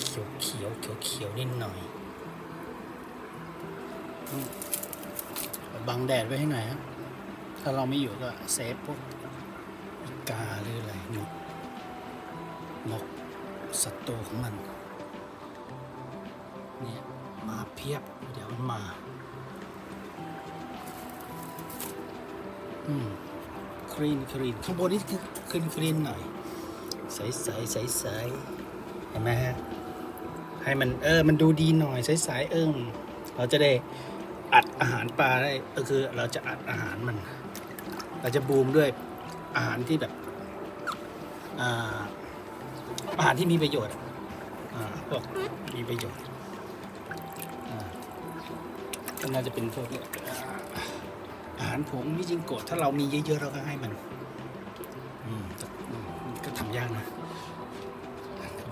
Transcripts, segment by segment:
เขียวเขียวเขียวเขียวนิดหน่อยบังแดดไว้ให้หน่อยครับ ถ้าเราไม่อยู่ก็เซฟพวกกาหรืออะไรนกนกศัตรูของมัน เนี่ยมาเพียบ เดี๋ยวมันมา อืมคลีนคลีนข้างบนนี่คือคลีนคลีนหน่อย ใสใสใสใสเห็นไหมฮะ ให้มันเออมันดูดีหน่อยใสใสเอิมเราจะได้อัดอาหารปลาได้ก็คือเราจะอัดอาหารมัน เราจะบูมด้วยอาหารที่แบบอาอาหารที่มีประโยชน์อ่าพวกมีประโยชน์อ่าก็น่าจะเป็นพวกอาหารผงมิจิงโกะถ้าเรามีเยอะๆเราก็ให้มันอืมก็ทำยากนะ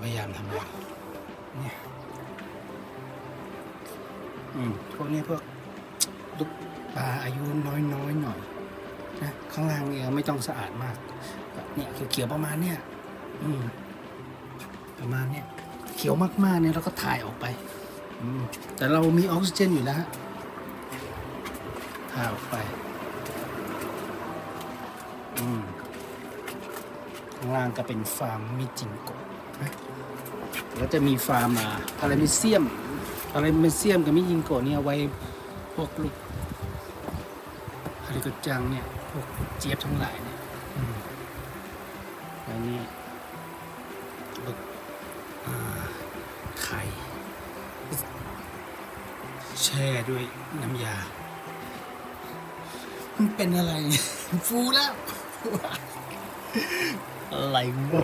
พยายามทำยาก นี่ยอืมพวกนี้พวกลูกปลาอายุน้อยๆหน่อยนะข้างล่างเนี่ยไม่ต้องสะอาดมากเนี่ยเขียวๆประมาณเนี้ยอืมประมาณเนี้ยเขียวมากๆเนี่ยเราก็ถ่ายออกไปอืมแต่เรามีออกซิเจนอยู่แล้วถ่ายออกไปอืมข้างล่างก็เป็นฟาร์มมิจิงโกะ แล้วจะมีฟาร์มอ่าพารามิเซียมพารามิเซียมกับมิจิงโกะเนี่ยไว้พวกลูกฮาริโกจังเนี่ยพวกเจี๊ยบทั้งหลายเนี่ยอืมแล้วนี่ลูกอ่าไข่แช่ด้วยน้ำยา มันเป็นอะไรเนี่ยฟูแล้ว อะไรวะ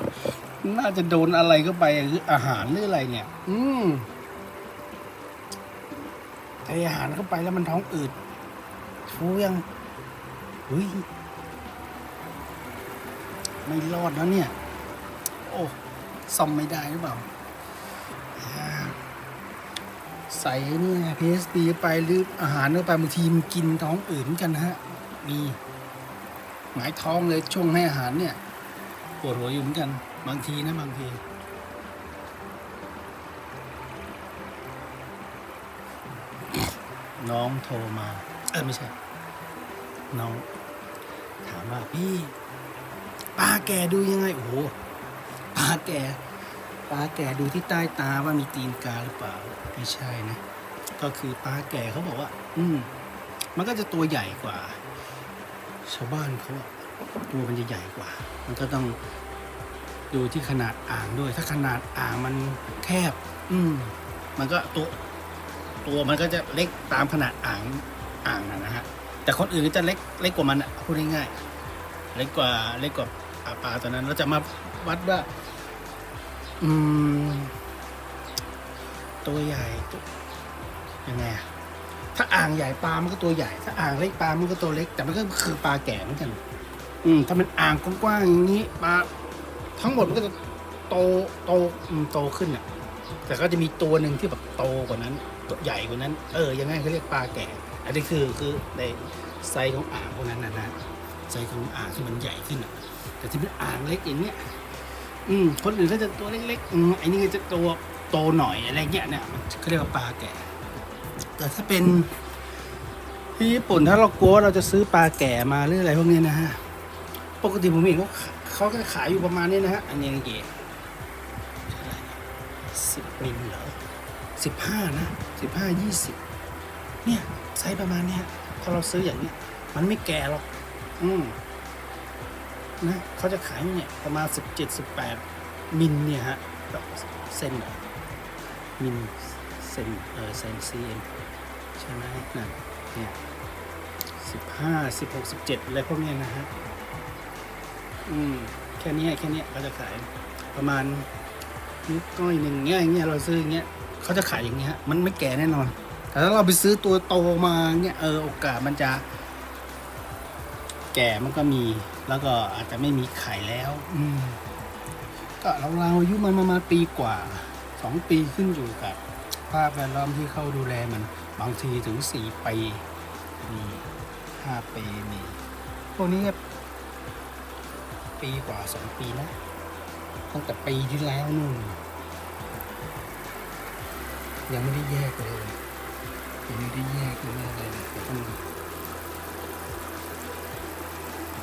น่าจะโดนอะไรเข้าไปหรืออาหารหรืออะไรเนี่ย อืมไออาหารเข้าไปแล้วมันท้องอืดฟูยังเฮ้ยไม่รอดแล้วเนี่ย โอ้ซ่อมไม่ได้หรือเปล่าอ่าใส่เนี่ย PSD ไปหรืออาหารเข้าไปบางทีมันกินท้องอืดเหมือนกันนะฮะ มีหงายท้องเลยช่วงให้อาหารเนี่ยปวดหัวอยู่เหมือนกัน บางทีนะบางที น้องโทรมา เออไม่ใช่ น้อง ถามว่าพี่ป้าแกดูยังไง โอ้โหป้าแกป้าแกดูที่ใต้ตาว่ามีตีนกาหรือเปล่า ไม่ใช่นะ ก็คือป้าแกเขาบอกว่า อืม มันก็จะตัวใหญ่กว่า ชาวบ้านเขาตัวมันจะใหญ่กว่า มันก็ต้อง ดูที่ขนาดอ่างด้วย ถ้าขนาดอ่างมันแคบ อืมมันก็ตัวตัวมันก็จะเล็กตามขนาดอ่างอ่างนะนะฮะ แต่คนอื่นก็จะเล็กเล็กกว่ามันอะพูดง่ายๆเล็กกว่าเล็กกว่าปลาปลาตัวนั้นเราจะมาวัดว่า อืม ตัวใหญ่ตัวยังไงอะถ้าอ่างใหญ่ปลา มันก็ตัวใหญ่ ถ้าอ่างเล็กปลา มันก็ตัวเล็ก แต่มันก็คือปลาแก่เหมือนกัน อืม ถ้ามันอ่างกว้างๆอย่างนี้ปลา ทั้งหมดมันก็จะโตโตอืมโตขึ้นอะ แต่ก็จะมีตัวหนึ่งที่แบบโตกว่านั้น ตัวใหญ่กว่านั้น เออยังไงเขาเรียกปลาแก่ อันนี้คือคือในไซส์ของอ่างพวกนั้นนะนะไซส์ของอ่างที่มันใหญ่ขึ้นอะ แต่ที่เป็นอ่างเล็กอย่างเนี้ยอืมคนอื่นก็จะตัวเล็กๆอืมไอ้นี่ก็จะตัวโตหน่อยอะไรเงี้ยเนี่ยมันเขาเรียกว่าปลาแก่ แต่ถ้าเป็นที่ญี่ปุ่นถ้าเรากลัวว่าเราจะซื้อปลาแก่มาหรืออะไรพวกนี้นะฮะ ปกติผมเห็นเขา เขาก็ขายอยู่ประมาณนี้นะฮะ อันนี้เก๋สิบมิลเหรอสิบห้านะสิบห้ายี่สิบเนี่ยไซส์ประมาณเนี้ยถ้าเราซื้ออย่างเนี้ย มันไม่แก่หรอก อืมนะเขาจะขายเนี่ยประมาณสิบเจ็ดสิบแปดมิลเนี่ยฮะแบบเส้นเหรอมิลเซนเออเซนซีเอ็นใช่ไหมนั่นเนี่ยสิบห้าสิบหกสิบเจ็ดอะไรพวกนี้นะฮะ อืมแค่นี้แค่เนี้ยเขาจะขายประมาณนิ้วก้อยหนึ่งเงี้ยอย่างเงี้ยเราซื้ออย่างเงี้ยเขาจะขายอย่างเงี้ยมันไม่แก่แน่นอน แต่ถ้าเราไปซื้อตัวโตมาเงี้ยเออโอกาสมันจะ แก่มันก็มี แล้วก็อาจจะไม่มีไข่แล้ว อืมก็เราเราอายุมันประมาณปีกว่าสองปีขึ้นอยู่กับภาพแวดล้อมที่เข้าดูแลมันบางทีถึงสี่ปีมีห้าปีมีพวกนี้ ปีกว่าสองปีนะตั้งแต่ปีที่แล้วนู่นยังไม่ได้แยกเลยยังไม่ได้แยกเลยเลยเดี๋ยต้อง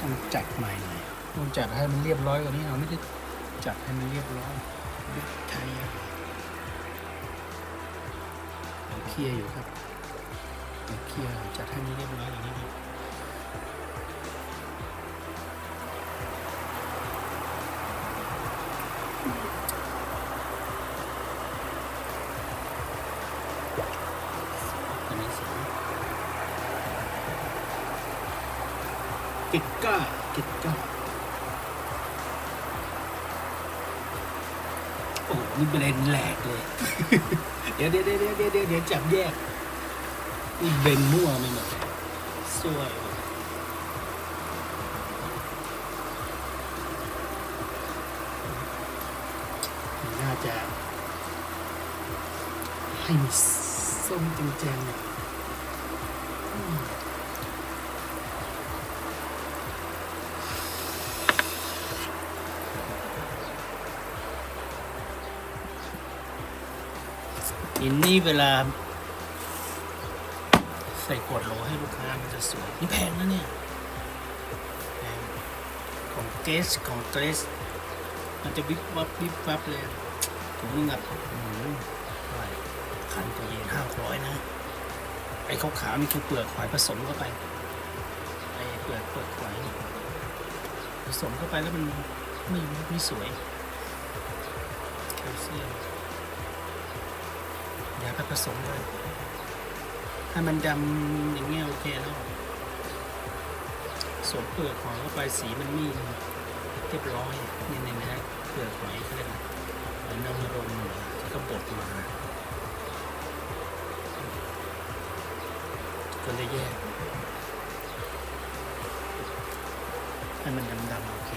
ต้องจัดใหม่หน่อยต้องจัดให้มันเรียบร้อยกว่านี้เราไม่ได้จัดให้มันเรียบร้อยไทยอะเดี๋ยวเคลียร์อยู่ครับเดี๋ยวเคลียร์จัดให้มันเรียบร้อยอย่างนี้ กิกก้ากิกก้าโอ้นี่เบรนแหลกเลย เดี๋ยวเดี๋ยวเดี๋ยวเดี๋ยวเดี๋ยวจับแยกนี่เบนมั่วไม่หมดเลยสวยเลยน่าจะให้มีส้มจริงๆเนี่ย อินนี่เวลา ใส่ขวดโหลให้ลูกค้ามันจะสวย นี่แพงนะเนี่ยแพงของเกสของเกสมันจะวิบวับวิบวับเลยถุงนึงอะโอ้โหเท่าไหร่พันกว่าเย็นห้าร้อยนะ ไอ้ขาวๆนี่คือเปลือกหอยผสมเข้าไป ไอ้เปลือกเปลือกหอยผสมเข้าไปแล้วมันไม่ไม่สวยแคลเซียม ไปผสมเลยให้มันดำอย่างเงี้ยโอเคแล้วสวมเปลือกหอยเข้าไปสีมันม่เรียบร้อยนี่นี่นะฮะเปลือกหอยเขาเรียกอะไรหอยนางรมเหรอที่เขาบดมาก็เลยแยกให้มันดำๆโอเค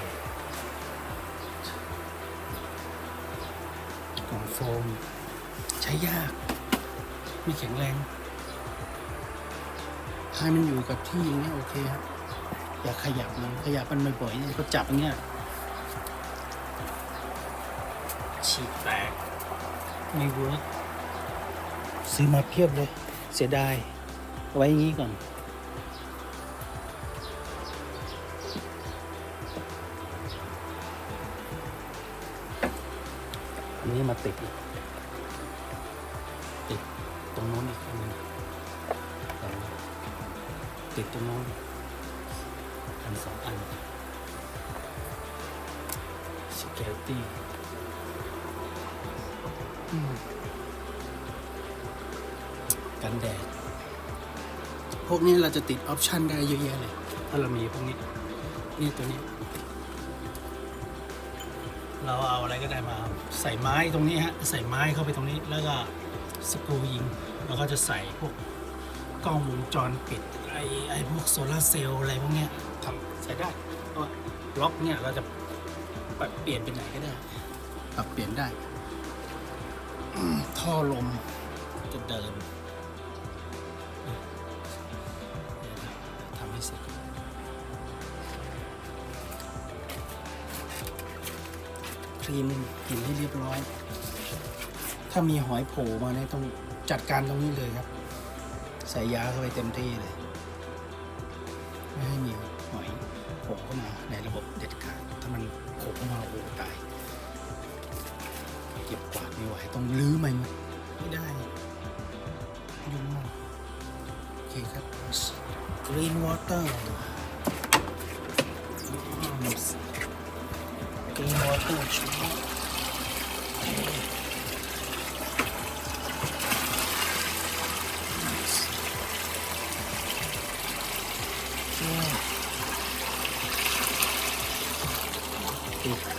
กล่องโฟมใช้ยาก ไม่แข็งแรงให้มันอยู่กับที่อย่างเงี้ยโอเคครับอย่าขยับมันขยับมันบ่อยๆเนี่ยก็จับอย่างเงี้ยฉีกแตกไม่เวิร์กซื้อมาเพียบเลย เสียดาย ไว้อย่างนี้ก่อน อันนี้มาติดอีก ติดตรงโน้นอันสองอันสเกลตี้กันแดด พวกนี้เราจะติดออปชันได้เยอะแยะเลย ถ้าเรามีพวกนี้ นี่ตัวนี้ เราเอาอะไรก็ได้มา ใส่ไม้ตรงนี้ฮะ ใส่ไม้เข้าไปตรงนี้ แล้วก็สกรูยิง แล้วก็จะใส่พวกกล้องวงจรปิด ไอ้ไอ้พวกโซลาร์เซลล์อะไรพวกเนี้ยทำใส่ได้เพราะว่าล็อกเนี่ยเราจะปรับเปลี่ยนเป็นไหนก็ได้ ปรับเปลี่ยนได้อืมท่อลมจะเดินทำให้เสร็จคลีนกินให้เรียบร้อย ถ้ามีหอยโผล่มาเนี่ยต้องจัดการตรงนี้เลยครับ ใส่ยาเข้าไปเต็มที่เลย เข้าย เก็บกวาดไม่ไหวต้องลื้อใหม่หมดไม่ได้ยุ่งมากโอเคครับ green water green water ชุบติด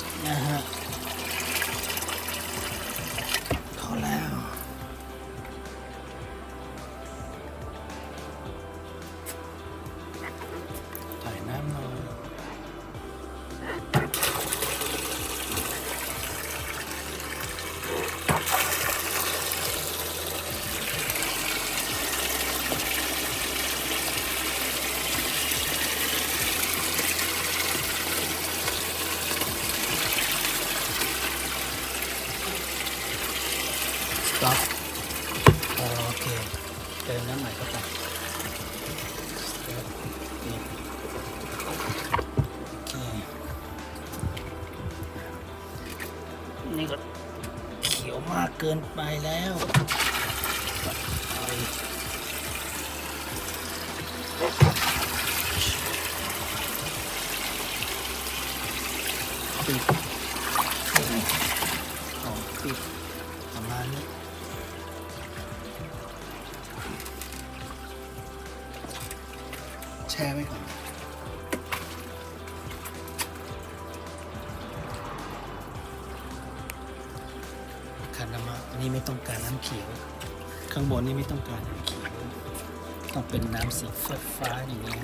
เขียวมากเกินไปแล้วปิด ต้องเป็นน้ำสีฟ้าฟ้าๆอย่างเงี้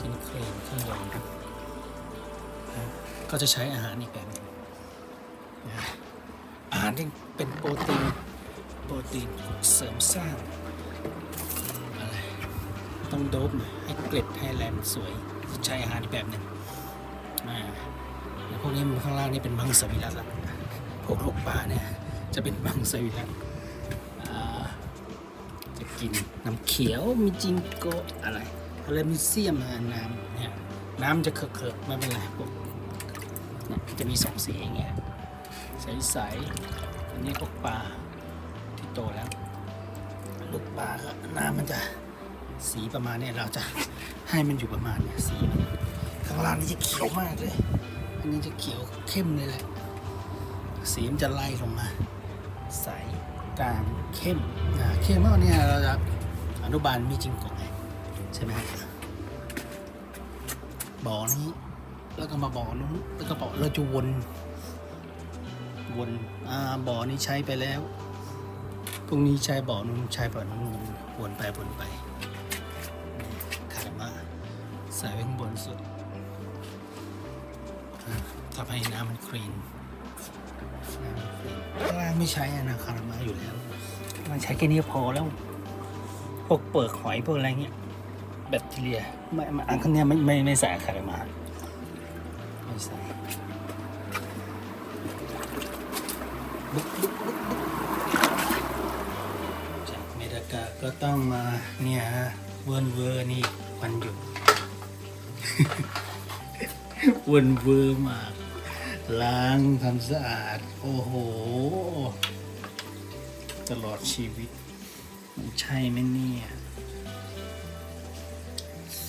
กินเครมข้างบนนะก็จะใช้อาหารอีกแบบหนึงอาหารที่เป็นโปรตีนโปรตีนเสริมสร้างอะไรต้องโดบหน่อยให้เกล็ดให้แลมสวยใช้อาหารอีกแบบหนึ่งอ่าแล้วพวกนี้มันข้างล่างนี่เป็นมังสวิรัตละพวกลูกปลาเนี่ยจะเป็นมังสวิรัต กินน้ำเขียวมีจิงโกะอะไรอะไรมีเซียมอะน้ำเนี่ยน้ำจะเคอะๆไม่เป็นไรพวกเนี่ยจะมีสองสีอย่างเงี้ยใสๆอันนี้พวกปลาที่โตแล้วลูกปลาก็น้ำมันจะสีประมาณเนี้ยเราจะให้มันอยู่ประมาณเนี้ยสีมันข้างล่างนี่จะเขียวมากเลย อันนี้จะเขียวเข้มเลยแหละ สีมันจะไล่ลงมา ใส กลางเข้มเข้มมากเนี่ยเราจะอนุบาลมีจริงกว่าไงใช่ไหมบ่อนี้ แล้วก็มาบ่อนู้นแล้วก็บ่อเราจะวนวนอ่าบ่อนี้ใช้ไปแล้วพรุ่งนี้ใช้บ่อนู้นใช้บ่อนู้นวนไปวนไปคาร์มาใส่ไว้ข้างบนสุดอะทำให้น้ำมันคลีนน้ำมันคลีน ข้างล่างไม่ใช้อนะคาร์มาอยู่แล้ว มันใช้แค่นี้พอแล้ว พวกเปลือกหอยพวกอะไรเงี้ยแบคทีเรียไม่ไม่อันข้างเนี้ยไม่ไม่ไม่ใส่คาร์มาไม่ใส่จากเมดากาก็ต้องมาเนี่ยฮะเวิร์นเวอร์นี่วันหยุด เวิร์นเวอร์มาก ล้างทำสะอาด โอ้โห ตลอดชีวิต มันใช่ไหมเนี่ย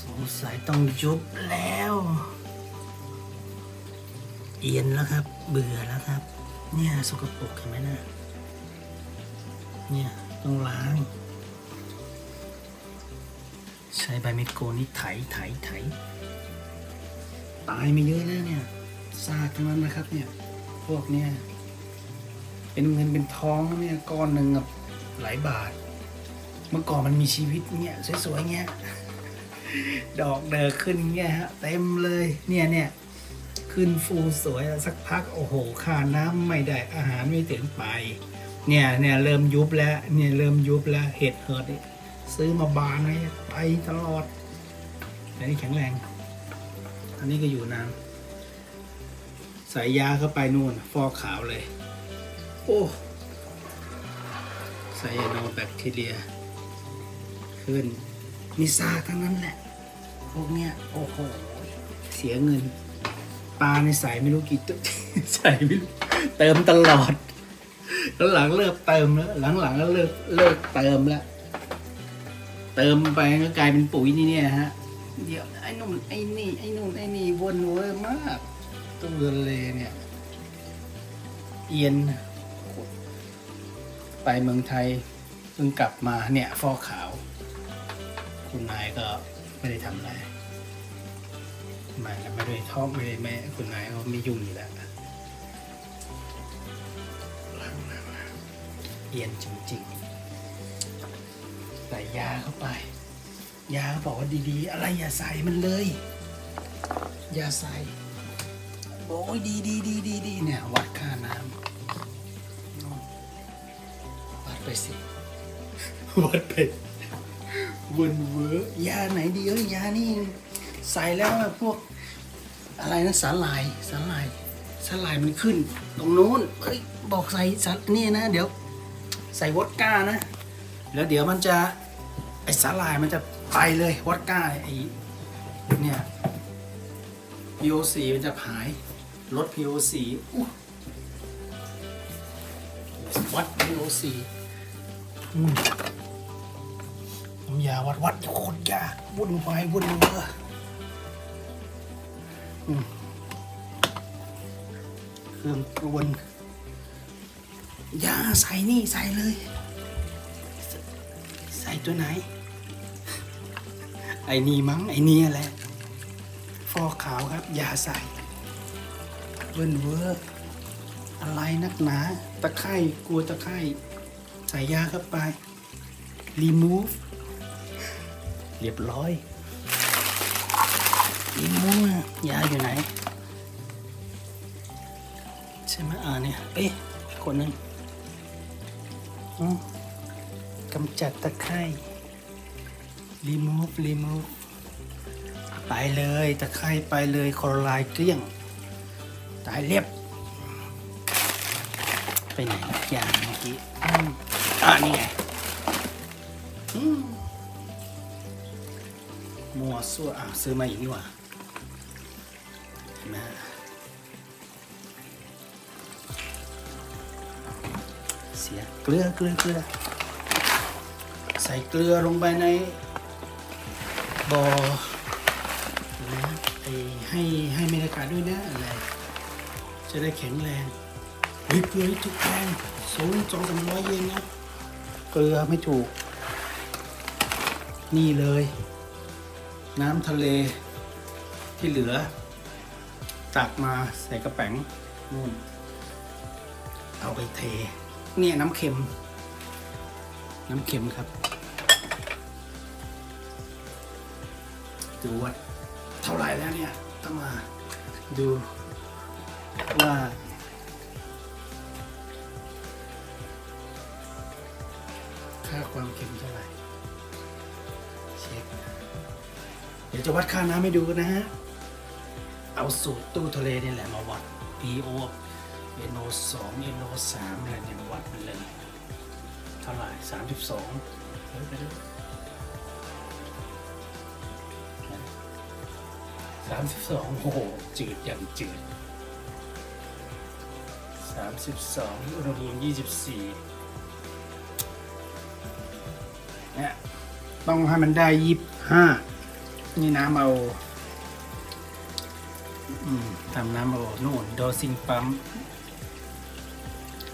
สงสัยต้องยุบแล้ว เอียนแล้วครับ เบื่อแล้วครับ เนี่ยสกปรกเห็นไหมนะเนี่ยต้องล้าง ใช้ใบเมโกนี่ไถไถไถตายไมาเยอะแล้วเนี่ย ซากทั้งนั้นนะครับ เนี่ย พวกเนี่ยเป็นเงินเป็นทองนะเนี่ยก้อนหนึ่งกับหลายบาท เมื่อก่อนมันมีชีวิตเนี่ยสวยๆเงี้ยดอกเดอขึ้นเงี้ยฮะเต็มเลยเนี่ยเนี่ยขึ้นฟูสวยแล้วสักพักโอ้โหค่าน้ำไม่ได้อาหารไม่ถึงไป เนี่ยเนี่ยเริ่มยุบแล้วเนี่ยเริ่มยุบแล้วเห็ดเหิดนี่ซื้อมาบานไว้ไปตลอดแต่นี่แข็งแรง อันนี้ก็อยู่นาน ใส่ยาเข้าไปนู่น ฟอกขาวเลย โอ้ไซยาโนแบคทีเรีย ขึ้นมีซาทั้งนั้นแหละ พวกเนี้ย โอ้โห เสียเงิน ปลาในใส่ไม่รู้กี่ตัวใส่ไม่รู้เติมตลอด แล้วหลังเลิกเติมแล้ว หลังๆก็เลิกเลิกเติมแล้ว เติมไปก็กลายเป็นปุ๋ยนี่เนี่ยฮะ เดี๋ยวไอ้นู่นไอ้นี่ไอ้นู่นไอ้นี่วนเวอร์มาก ตู้เรือเลเนี่ย เอียน ไปเมืองไทยเพิ่งกลับมาเนี่ยฟอกขาว คุณนายก็ไม่ได้ทำอะไรไม่ไม่ได้ท้องไม่ได้แม่คุณนายเขาไม่ยุ่งอยู่แล้วล้างล้างล้างเอียนจริงๆใส่ยาเข้าไปยาเขาบอกว่าดีๆ อะไรอย่าใส่มันเลย อย่าใส่ โอ้ยดีดีดีดีดีเนี่ยวัดค่าน้ำวัดไปสิวัดไปวนเวอร์ยาไหนดีเอ้ยยานี่ใส่แล้วอะพวก อะไรนะสาลายสาลายสาลายมันขึ้น ตรงนู้นเฮ้ยบอกใส่สานี่นะ เดี๋ยว ใส่วอดก้านะ แล้วเดี๋ยวมันจะไอสาลายมันจะไปเลยวอดก้าไอเนี่ย PO4 มันจะหาย ลด PO4 อู้วัด VOC อืมน้ำยาวัดวัดโคตรยากวุ่นวายวุ่นเวอร์อืมเครื่องกวนยาใส่นี่ใส่เลย ใส่ตัวไหน ไอ้นี่มั้งไอ้นี่แหละฟอกขาวครับยาใส่ เวินเวอร์อะไรนักหนา ตะไคร่กลัวตะไคร่ใส่ยาเข้าไป remove เรียบร้อย remove ยาอยู่ไหน ใช่ไหมอ่าเนี่ยเอ๊ะคนหนึงกำจัดตะไคร่ remove remove ไปเลยตะไคร่ไปเลยคอรไลน์เกลี้ยง ตายเรียบ ไปไหนอย่างเมื่อกี้อ่านี่ไงมัวซั่วอะซื้อมาอีกนี่หว่าเห็นไหมเสียเกลือเกลือเกลือใส่เกลือลงไปในบ่อนะไอให้ให้เมริกาด้วยนะอะไร จะได้แข็งแรงเฮ้ยเกลือนี่ถูกแพงสูงสองสามร้อยเยนนะ เกลือไม่ถูก นี่เลย น้ำทะเลที่เหลือ ตักมาใส่กระแป๋งนู่น เอาไปเท เนี่ยน้ำเค็ม น้ำเค็มครับดูว่าเท่าไหร่แล้วเนี่ยต้องมาดู ว่า ค่าความเค็มเท่าไหร่ เช็คเดี๋ยวจะวัดค่าน้ำให้ดูนะฮะ เอาสูตรตู้ทะเลนี่แหละมาวัด PO NO 2 NO 3อะไรเนี่ยมาวัดมันเลย เท่าไหร่สามสิบสองเฮ้ยไปดูสามสิบสองโอ้โห จืดอย่างจืด สามสิบสองอุณหภูมิยี่สิบสี่เนี่ยต้องให้มันได้ยี่ห้านี่น้ำเอาอทำน้ำเอาโน่นดอซิงปั๊ม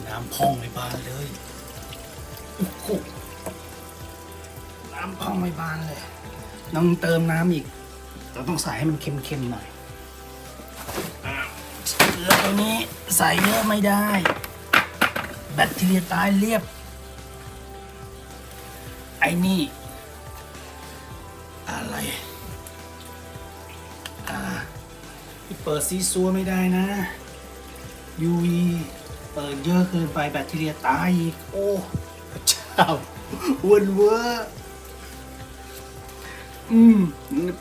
น้ำพองในบ้านเลยน้ำพองไม่บานเลยต้องเติมน้ำอีก เราต้องใส่ให้มันเค็มๆหน่อยอ่าเกลือตัวนี้ ใส่เยอะไม่ได้ แบคทีเรียตายเรียบ ไอ้นี่ อะไร อ่าที่เปิดซีซัวไม่ได้นะ UV เปิดเยอะเกินไปแบคทีเรียตายอีก โอ้เจ้าวนเวอร์อืม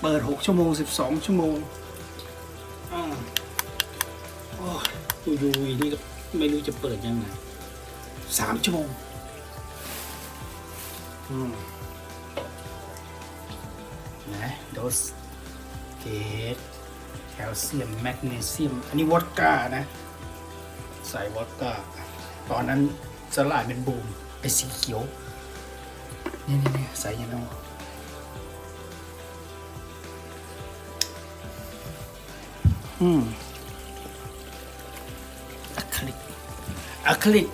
เปิด 6 ชั่วโมง 12 ชั่วโมงอ่าโอ้ ย UV นี่ก็ไม่รู้จะเปิดยังไง3ชั่วโมงอืมนะโดสเกตแคลเซียมแมกนีเซียม อันนี้วอดก้านะ ใส่วอดก้า ตอนนั้นสลายเป็นบูมเป็นสีเขียว นี่นี่นี่ใส่ยังไงอืม คริลิก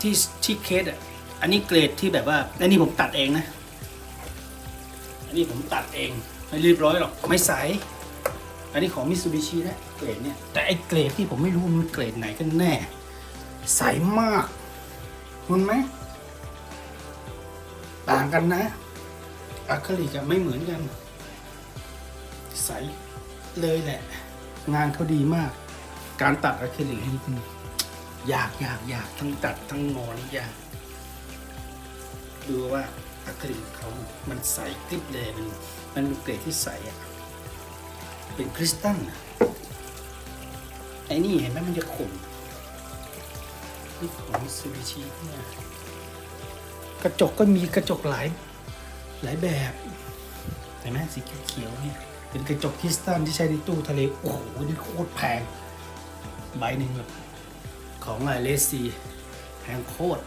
ที่ที่เคสอะอันนี้เกรดที่แบบว่าอันนี้ผมตัดเองนะ อันนี้ผมตัดเองไม่เรียบร้อยหรอกไม่ใสอันนี้ของมิซูบิชินะเกรดเนี่ยแต่ไอ้เกรดที่ผมไม่รู้มันเกรดไหนกันแน่ ใสมากมันไหมต่างกันนะอะคริลิกะไม่เหมือนกัน ใสเลยแหละ งานเขาดีมาก การตัดอะคริลิกนี่ ยากยากยากทั้งตัดทั้งงอนี่ยากดูว่าอะคริลิกเขามันใสกริบเลยมันมันเป็นเกรดที่ใสอะเป็นคริสตัลอะไอ้นี่เห็นไหมมันจะขมนี่ของซูบิชิเนี่ยกระจกก็มีกระจกหลายหลายแบบเห็นไหมสีเขียวๆเนี่ยเป็นกระจกคริสตัลที่ใช้ในตู้ทะเลโอ้โหนี่โคตรแพงใบหนึ่งแบบ ของไรเลสซีแพงโคตร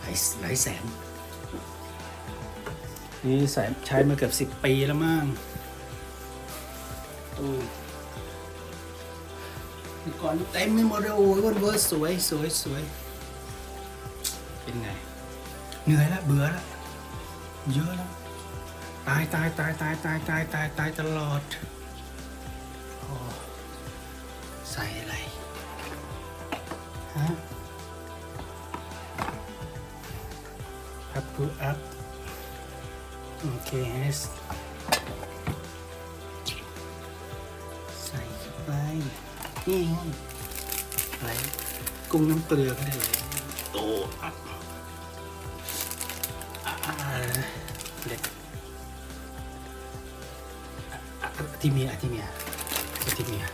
หลายหลายแสน นี่ใส่ใช้มาเกือบสิบปีแล้วมั้งตู้ก่อนเต็มไม่หมดเลยโอ้ยวันเวอร์สวยสวยสวยเป็นไง เหนื่อยแล้วเบื่อแล้วเยอะแล้ว ตายตายตายตายตายตายตายตายตลอด พับพูอัพโอเคใส่เข้าไป นี่ไงอะไรกุ้งน้ำเกลือก็ได้เลยโตอัพอ่าอ่าเล็กอะอะอาทิเมียอาทิเมียอาทิเมีย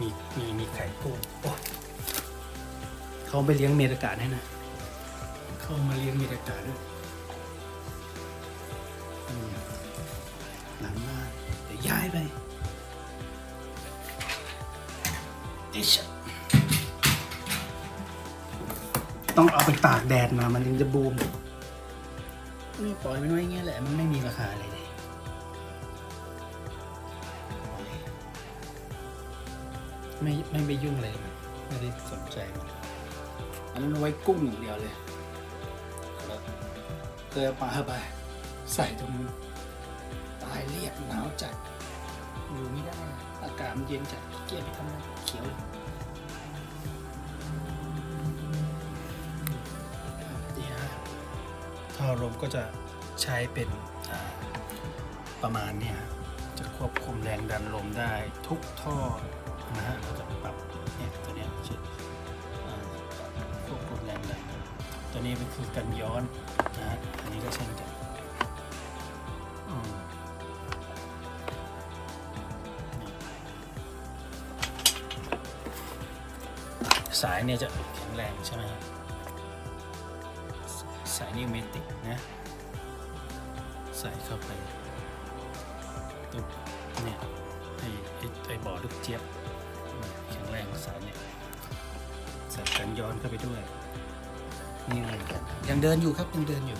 มีมีมีไข่กุ้งโอ้เขาไปเลี้ยงเมดากาให้นะ เข้ามาเลี้ยงเมดากาด้วยอืมหลังบ้านเดี๋ยวย้ายไปเอชะต้องเอาไปตากแดดมามันถึงจะบูมนี่ปล่อยมันไว้อย่างเงี้ยแหละ มันไม่มีราคาอะไรเลย ไม่ไม่ไปยุ่งอะไรมันไม่ได้สนใจอันนั้นไว้กุ้งอย่างเดียวเลยแล้วเกลือปลาเข้าไปใส่ตรงนู้ตายเรียบหนาวจัดอยู่ไม่ได้ อากาศมันเย็นจัดเกียจไปทำอะไรเขียวเลยนี่ฮะท่อลมก็จะใช้เป็นประมาณเนี้ยจะควบคุมแรงดันลมได้ทุกท่อ นะฮะเราจะปรับเนี่ยตัวเนี้ยชื่ออ่าควบคุมแรงดันตัวนี้เป็นคือกันย้อนนะฮะอันนี้ก็เช่นกันสายเนี่ยจะแข็งแรงใช่ไหมครับสายนิวเมติกนะใส่เข้าไปตุ๊บเนี่ยไอ้ไอ้ไอ้บ่อลูกเจี๊ยบ แข็งแรงสายเนี่ยใส่กันย้อนเข้าไปด้วย นี่เลยอนกันยังเดินอยู่ครับยังเดินอยู่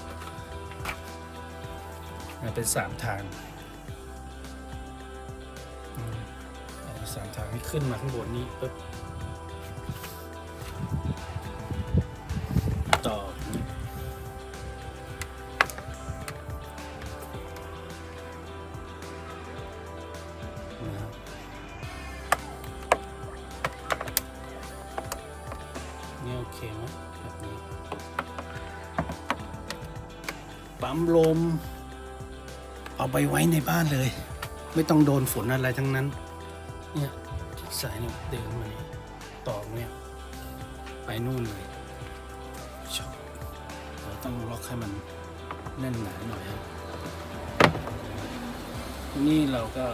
มันเป็นสามทางสามทางที่ขึ้นมาข้างบนนี้ปุ๊บ บ้านเลย ไม่ต้องโดนฝนอะไรทั้งนั้น เนี่ยสายเนี่ยเดินมาเนี่ยต่อเนี่ยไปนู่นเลยชอบเราต้องล็อกให้มันแน่นหนาหน่อยครับนี่เราก็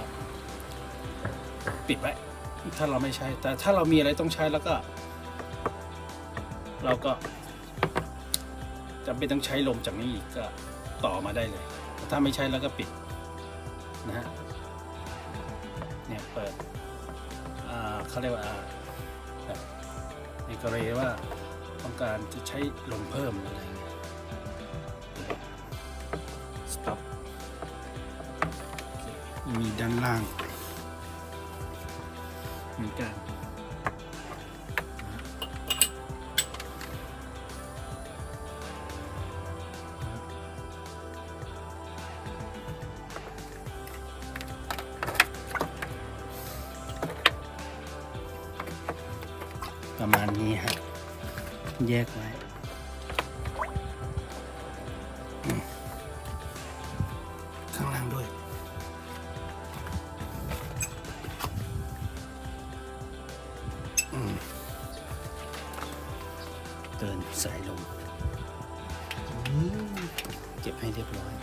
ปิดไว้ถ้าเราไม่ใช้ แต่ถ้าเรามีอะไรต้องใช้แล้วก็ เราก็จำเป็นต้องใช้ลมจากนี้อีกก็ต่อมาได้เลย ถ้าไม่ใช้แล้วก็ปิด นะฮะเนี่ยเปิดเขาเรียกว่าแบบในกรณีว่าต้องการจะใช้ลมเพิ่มอะไรเงี้ย stop มีด้านล่างเหมือนกัน ประมาณนี้ฮะแยกไว้ ข้างล่างด้วย เตือนสายลมอืมเก็บให้เรียบร้อย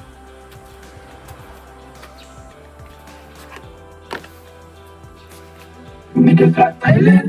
บรรยากาศไทยแลนด์